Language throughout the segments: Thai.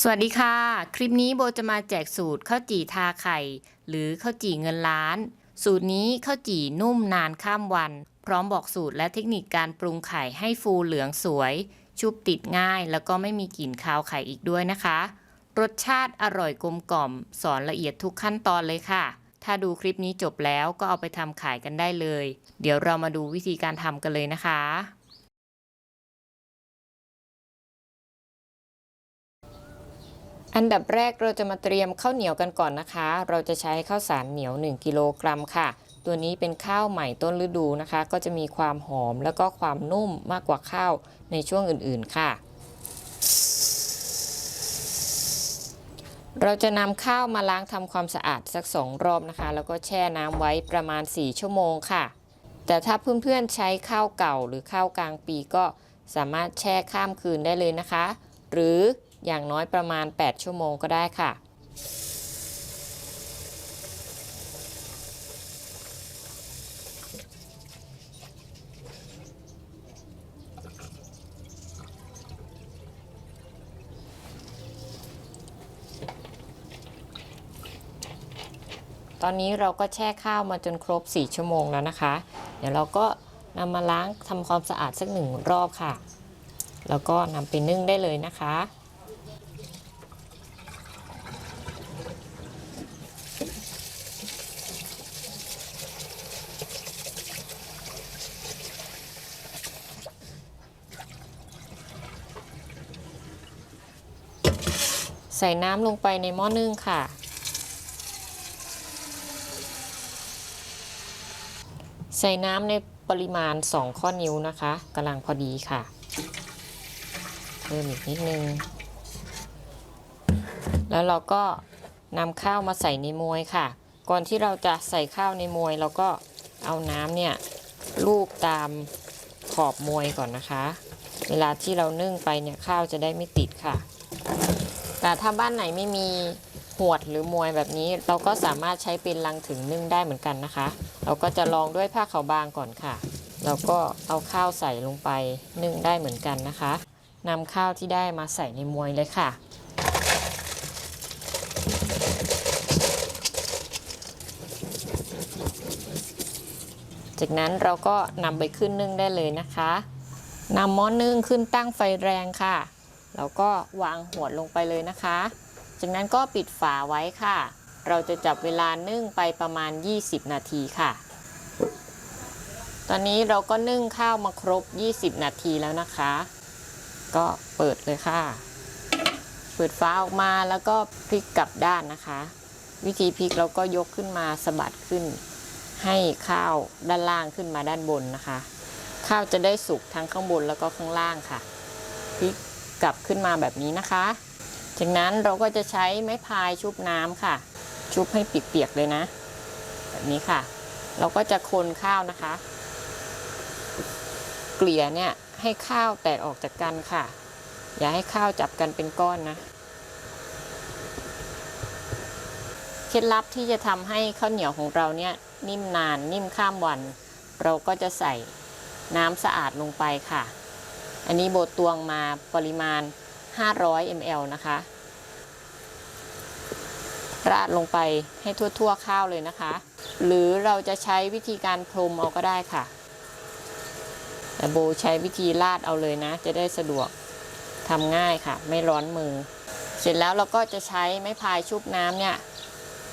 สวัสดีค่ะ คลิปนี้โบจะมาแจกสูตรข้าวจี่ทาไข่ หรือข้าวจี่เงินล้าน สูตรนี้ข้าวจี่นุ่มนานข้ามวัน พร้อมบอกสูตรและเทคนิคการปรุงไข่ให้ฟูเหลืองสวย ชุบติดง่าย แล้วก็ไม่มีกลิ่นคาวไข่อีกด้วยนะคะ รสชาติอร่อยกลมกล่อม สอนละเอียดทุกขั้นตอนเลยค่ะ ถ้าดูคลิปนี้จบแล้วก็เอาไปทำขายกันได้เลย เดี๋ยวเรามาดูวิธีการทำกันเลยนะคะ อันดับแรกเราจะมาเตรียมข้าวเหนียวกันก่อนนะคะ เราจะใช้ข้าวสารเหนียว 1 กิโลกรัมค่ะ ตัวนี้เป็นข้าวใหม่ต้นฤดูนะคะ ก็จะมีความหอมแล้วก็ความนุ่มมากกว่าข้าวในช่วงอื่นๆค่ะ เราจะนำข้าวมาล้างทำความสะอาดสักสองรอบนะคะ แล้วก็แช่น้ำไว้ประมาณ 4 ชั่วโมงค่ะ แต่ถ้าเพื่อนๆใช้ข้าวเก่าหรือข้าวกลางปีก็สามารถแช่ข้ามคืนได้เลยนะคะ หรือ อย่างน้อยประมาณ 8 ชั่วโมงก็ได้ค่ะ ตอนนี้เราก็แช่ข้าวมาจนครบ 4 ชั่วโมงแล้วนะคะ เดี๋ยวเราก็นำมาล้างทำความสะอาดสักหนึ่งรอบค่ะ แล้วก็นำไปนึ่งได้เลยนะคะ ส่น้ำลงไปในหม้อนึ่งค่ะ ใส่น้ำในปริมาณ 2 ข้อนิ้วนะคะกำลังพอดีค่ะ เพิ่มอีกนิดนึง แล้วเราก็นำข้าวมาใส่ในมวยค่ะ ก่อนที่เราจะใส่ข้าวในมวยเราก็เอาน้ำเนี่ยลูบตามขอบมวยก่อนนะคะ เวลาที่เรานึ่งไปเนี่ยข้าวจะได้ไม่ติดค่ะ แต่ถ้าบ้านไหนไม่มีหวดหรือมวยแบบนี้ เราก็สามารถใช้เป็นลังถึงนึ่งได้เหมือนกันนะคะ เราก็จะลองด้วยผ้าขาวบางก่อนค่ะ แล้วก็เอาข้าวใส่ลงไปนึ่งได้เหมือนกันนะคะนำข้าวที่ได้มาใส่ในมวยเลยค่ะจากนั้นเราก็นำไปขึ้นนึ่งได้เลยนะคะนำหม้อนึ่งขึ้นตั้งไฟแรงค่ะ แล้วก็วางหัวลงไปเลยนะคะ จากนั้นก็ปิดฝาไว้ค่ะ เราจะจับเวลานึ่งไปประมาณ 20 นาทีค่ะ ตอนนี้เราก็นึ่งข้าวมาครบ 20 นาทีแล้วนะคะ ก็เปิดเลยค่ะ เปิดฟ้าออกมาแล้วก็พลิกกลับด้านนะคะ วิธีพลิกเราก็ยกขึ้นมาสะบัดขึ้น ให้ข้าวด้านล่างขึ้นมาด้านบนนะคะ ข้าวจะได้สุกทั้งข้างบนแล้วก็ข้างล่างค่ะพลิก กลับขึ้นมาแบบนี้นะคะ จากนั้นเราก็จะใช้ไม้พายชุบน้ำค่ะ ชุบให้เปียกๆเลยนะ แบบนี้ค่ะ เราก็จะคนข้าวนะคะ เกลี่ยเนี่ยให้ข้าวแตกออกจากกันค่ะ อย่าให้ข้าวจับกันเป็นก้อนนะเคล็ดลับที่จะทำให้ข้าวเหนียวของเราเนี่ยนิ่มนานนิ่มข้ามวัน เราก็จะใส่น้ำสะอาดลงไปค่ะ อันนี้โบตวงมาปริมาณ 500 ml นะคะ ราดลงไปให้ทั่วๆข้าวเลยนะคะ หรือเราจะใช้วิธีการพรมเอาก็ได้ค่ะ แต่โบใช้วิธีราดเอาเลยนะ จะได้สะดวกทำง่ายค่ะ ไม่ร้อนมือ เสร็จแล้วเราก็จะใช้ไม้พายชุบน้ำเนี่ย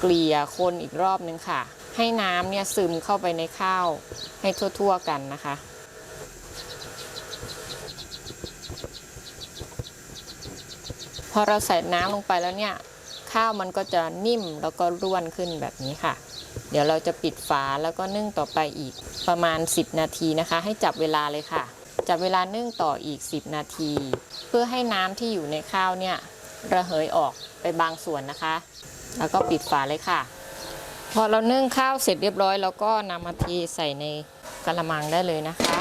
เกลี่ยคนอีกรอบนึงค่ะ ให้น้ำเนี่ยซึมเข้าไปในข้าวให้ทั่วๆกันนะคะ พอเราใส่น้ำลงไปแล้วเนี่ยข้าวมันก็จะนิ่มแล้วก็ร่วนขึ้นแบบนี้ค่ะ เดี๋ยวเราจะปิดฝาแล้วก็นึ่งต่อไปอีกประมาณ 10 นาทีนะคะ ให้จับเวลาเลยค่ะ จับเวลานึ่งต่ออีก 10 นาที เพื่อให้น้ำที่อยู่ในข้าวเนี่ยระเหยออกไปบางส่วนนะคะ แล้วก็ปิดฝาเลยค่ะ พอเรานึ่งข้าวเสร็จเรียบร้อยเราก็นำมาเทใส่ในกระมังได้เลยนะคะ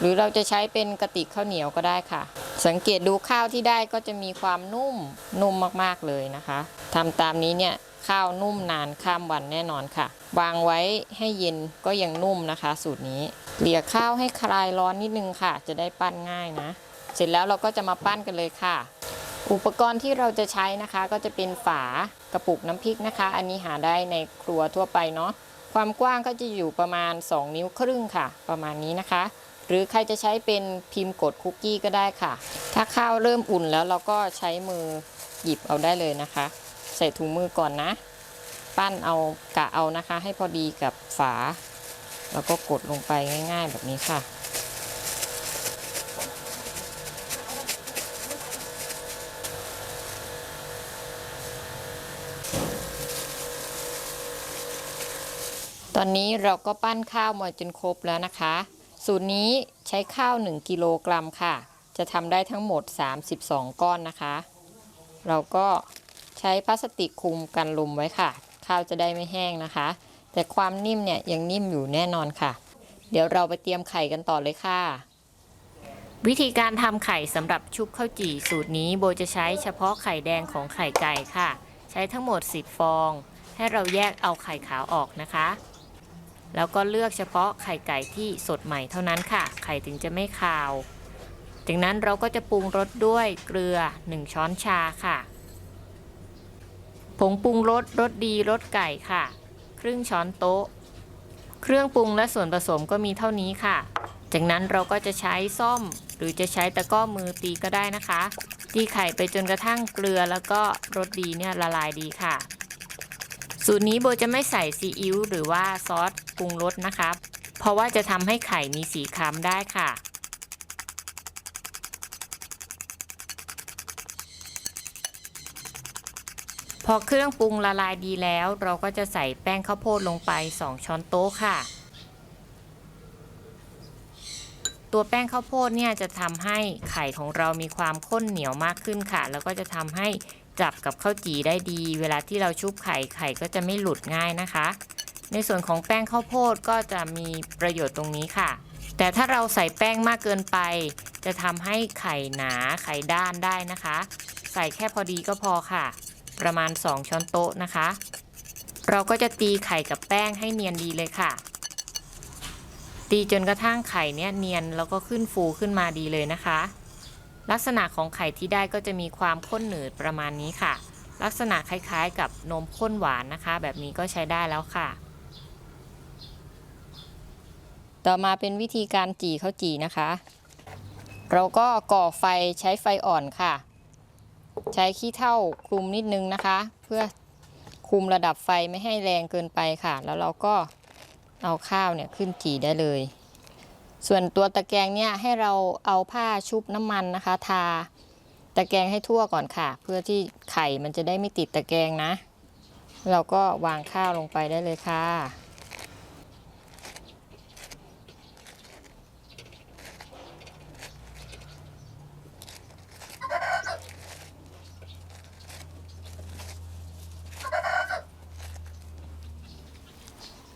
หรือเราจะใช้เป็นกระติกข้าวเหนียวก็ได้ค่ะ สังเกตดูข้าวที่ได้ก็จะมีความนุ่มนุ่มมากๆเลยนะคะทำตามนี้เนี่ยข้าวนุ่มนานข้ามวันแน่นอนค่ะ วางไว้ให้เย็นก็ยังนุ่มนะคะ สูตรนี้เกลี่ยข้าวให้คลายร้อนนิดนึงค่ะ จะได้ปั้นง่ายนะ เสร็จแล้วเราก็จะมาปั้นกันเลยค่ะ อุปกรณ์ที่เราจะใช้นะคะ ก็จะเป็นฝากระปุกน้ำพริกนะคะ อันนี้หาได้ในครัวทั่วไปเนาะความกว้างก็จะอยู่ประมาณ 2 นิ้วครึ่งค่ะ ประมาณนี้นะคะ หรือใครจะใช้เป็นพิมพ์กดคุกกี้ก็ได้ค่ะ ถ้าข้าวเริ่มอุ่นแล้วเราก็ใช้มือหยิบเอาได้เลยนะคะ ใส่ถุงมือก่อนนะ ปั้นเอากะเอานะคะ ให้พอดีกับฝา แล้วก็กดลงไปง่าย ๆ แบบนี้ค่ะตอนนี้เราก็ปั้นข้าวมาจนครบแล้วนะคะ สูตรนี้ใช้ข้าว 1 กิโลกรัมค่ะ จะทำได้ทั้งหมด 32 ก้อนนะคะ เราก็ใช้พลาสติกคลุมกันลมไว้ค่ะ ข้าวจะได้ไม่แห้งนะคะ แต่ความนิ่มเนี่ยยังนิ่มอยู่แน่นอนค่ะ เดี๋ยวเราไปเตรียมไข่กันต่อเลยค่ะ วิธีการทำไข่สำหรับชุบข้าวจี่สูตรนี้โบจะใช้เฉพาะไข่แดงของไข่ไก่ค่ะ ใช้ทั้งหมด 10 ฟอง ให้เราแยกเอาไข่ขาวออกนะคะ แล้วก็เลือกเฉพาะไข่ไก่ที่สดใหม่เท่านั้นค่ะ ไข่ถึงจะไม่คาว จากนั้นเราก็จะปรุงรสด้วยเกลือ 1 ช้อนชาค่ะ ผงปรุงรสรสดีรสไก่ค่ะ ครึ่งช้อนโต๊ะ เครื่องปรุงและส่วนผสมก็มีเท่านี้ค่ะ จากนั้นเราก็จะใช้ซ่อม หรือจะใช้ตะก้อมือตีก็ได้นะคะตีไข่ไปจนกระทั่งเกลือแล้วก็รสดีเนี่ยละลายดีค่ะ สูตรนี้โบจะไม่ใส่ซีอิ๊วหรือว่าซอสปรุงรสนะคะเพราะว่าจะทำให้ไข่มีสีคล้ำได้ค่ะ พอเครื่องปรุงละลายดีแล้ว เราก็จะใส่แป้งข้าวโพดลงไป 2 ช้อนโต๊ะค่ะ ตัวแป้งข้าวโพดเนี่ยจะทำให้ไข่ของเรามีความข้นเหนียวมากขึ้นค่ะ แล้วก็จะทำให้ จับกับข้าวจี่ได้ดี เวลาที่เราชุบไข่ไข่ก็จะไม่หลุดง่ายนะคะ ในส่วนของแป้งข้าวโพดก็จะมีประโยชน์ตรงนี้ค่ะ แต่ถ้าเราใส่แป้งมากเกินไป จะทำให้ไข่หนาไข่ด้านได้นะคะ ใส่แค่พอดีก็พอค่ะ ประมาณ 2 ช้อนโต๊ะนะคะ เราก็จะตีไข่กับแป้งให้เนียนดีเลยค่ะ ตีจนกระทั่งไข่เนี้ยเนียนแล้วก็ขึ้นฟูขึ้นมาดีเลยนะคะ ลักษณะของไข่ที่ได้ก็จะมีความข้นหนืดประมาณนี้ค่ะ ลักษณะคล้ายๆ กับนมข้นหวานนะคะ แบบนี้ก็ใช้ได้แล้วค่ะ ต่อมาเป็นวิธีการจี่ข้าวจี่นะคะ เราก็ก่อไฟใช้ไฟอ่อนค่ะ ใช้ขี้เถ้าคลุมนิดนึงนะคะ เพื่อคุมระดับไฟไม่ให้แรงเกินไปค่ะ แล้วเราก็เอาข้าวเนี่ยขึ้นจี่ได้เลย ส่วนตัวตะแกรงเนี่ยให้เราเอาผ้าชุบน้ำมันนะคะ ทาตะแกรงให้ทั่วก่อนค่ะ เพื่อที่ไข่มันจะได้ไม่ติดตะแกรงนะ เราก็วางข้าวลงไปได้เลยค่ะ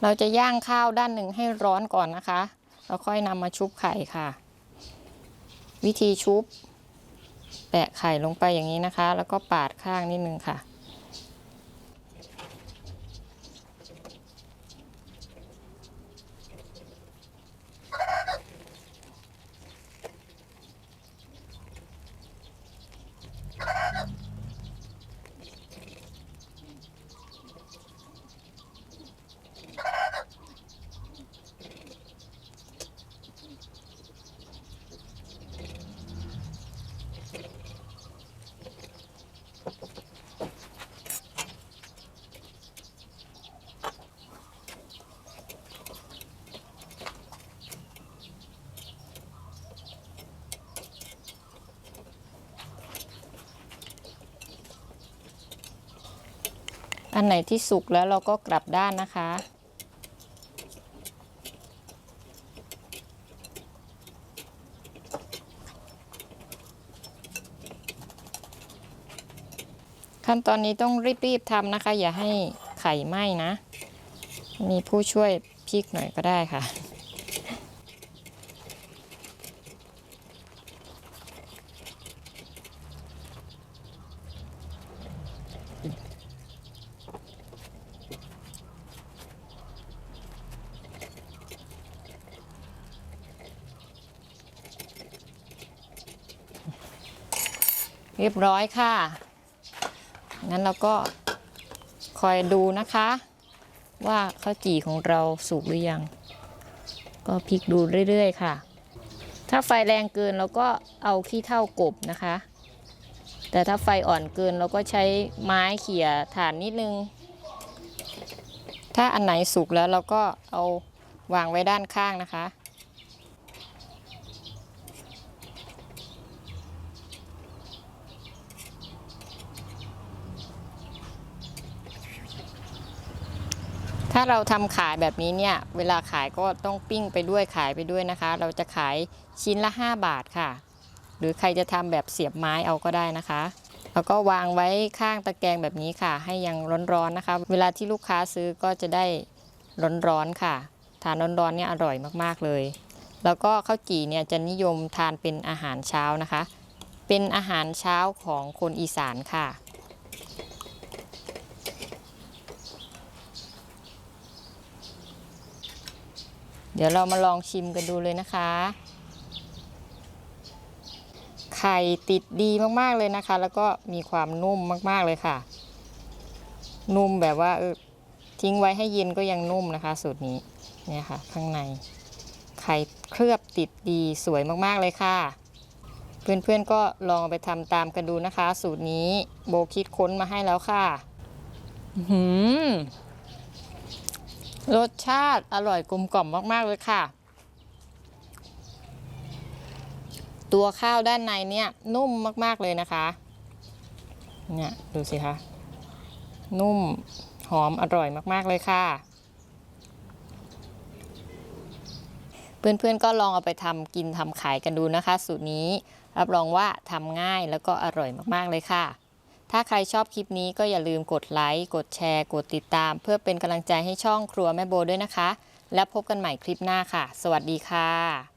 เราจะย่างข้าวด้านหนึ่งให้ร้อนก่อนนะคะ แล้วค่อยนำมาชุบไข่ค่ะ วิธีชุบ แปะไข่ลงไปอย่างนี้นะคะ แล้วก็ปาดข้างนิดนึงค่ะ อันไหนที่สุกแล้วเราก็กลับด้านนะคะ ขั้นตอนนี้ต้องรีบๆทำนะคะ อย่าให้ไข่ไหม้นะ มีผู้ช่วยพลิกหน่อยก็ได้ค่ะ เรียบร้อยค่ะงั้นเราก็คอยดูนะคะ ว่าข้าวจี่ของเราสุกหรือยัง ก็พลิกดูเรื่อยๆค่ะ ถ้าไฟแรงเกินเราก็เอาขี้เท่ากบนะคะ แต่ถ้าไฟอ่อนเกินเราก็ใช้ไม้เขี่ยถานนิดนึง ถ้าอันไหนสุกแล้วเราก็เอาวางไว้ด้านข้างนะคะ ถ้าเราทำขายแบบนี้เนี่ย เวลาขายก็ต้องปิ้งไปด้วยขายไปด้วยนะคะ เราจะขายชิ้นละ 5 บาทค่ะ หรือใครจะทำแบบเสียบไม้เอาก็ได้นะคะ แล้วก็วางไว้ข้างตะแกรงแบบนี้ค่ะ ให้ยังร้อนๆนะคะ เวลาที่ลูกค้าซื้อก็จะได้ร้อนๆค่ะ ทานร้อนๆเนี่ยอร่อยมากๆเลย แล้วก็ข้าวจี่เนี่ยจะนิยมทานเป็นอาหารเช้านะคะ เป็นอาหารเช้าของคนอีสานค่ะ เดี๋ยวเรามาลองชิมกันดูเลยนะคะ ไข่ติดดีมากๆเลยนะคะ แล้วก็มีความนุ่มมากๆเลยค่ะ นุ่มแบบว่าทิ้งไว้ให้เย็นก็ยังนุ่มนะคะ สูตรนี้เนี่ยค่ะ ข้างใน ไข่เคลือบติดดีสวยมากๆเลยค่ะ เพื่อนๆก็ลองไปทำตามกันดูนะคะ สูตรนี้โบคิดค้นมาให้แล้วค่ะ หือ รสชาติอร่อยกลมกล่อมมาก ๆ เลยค่ะ ตัวข้าวด้านในเนี่ยนุ่มมาก ๆ เลยนะคะ เนี่ยดูสิคะนุ่มหอมอร่อยมาก ๆ เลยค่ะ เพื่อน ๆ ก็ลองเอาไปทำกินทำขายกันดูนะคะ สูตรนี้รับรองว่าทำง่ายแล้วก็อร่อยมาก ๆ เลยค่ะ ถ้าใครชอบคลิปนี้ก็อย่าลืมกดไลค์ กดแชร์ กดติดตาม เพื่อเป็นกำลังใจให้ช่องครัวแม่โบด้วยนะคะ และพบกันใหม่คลิปหน้าค่ะ สวัสดีค่ะ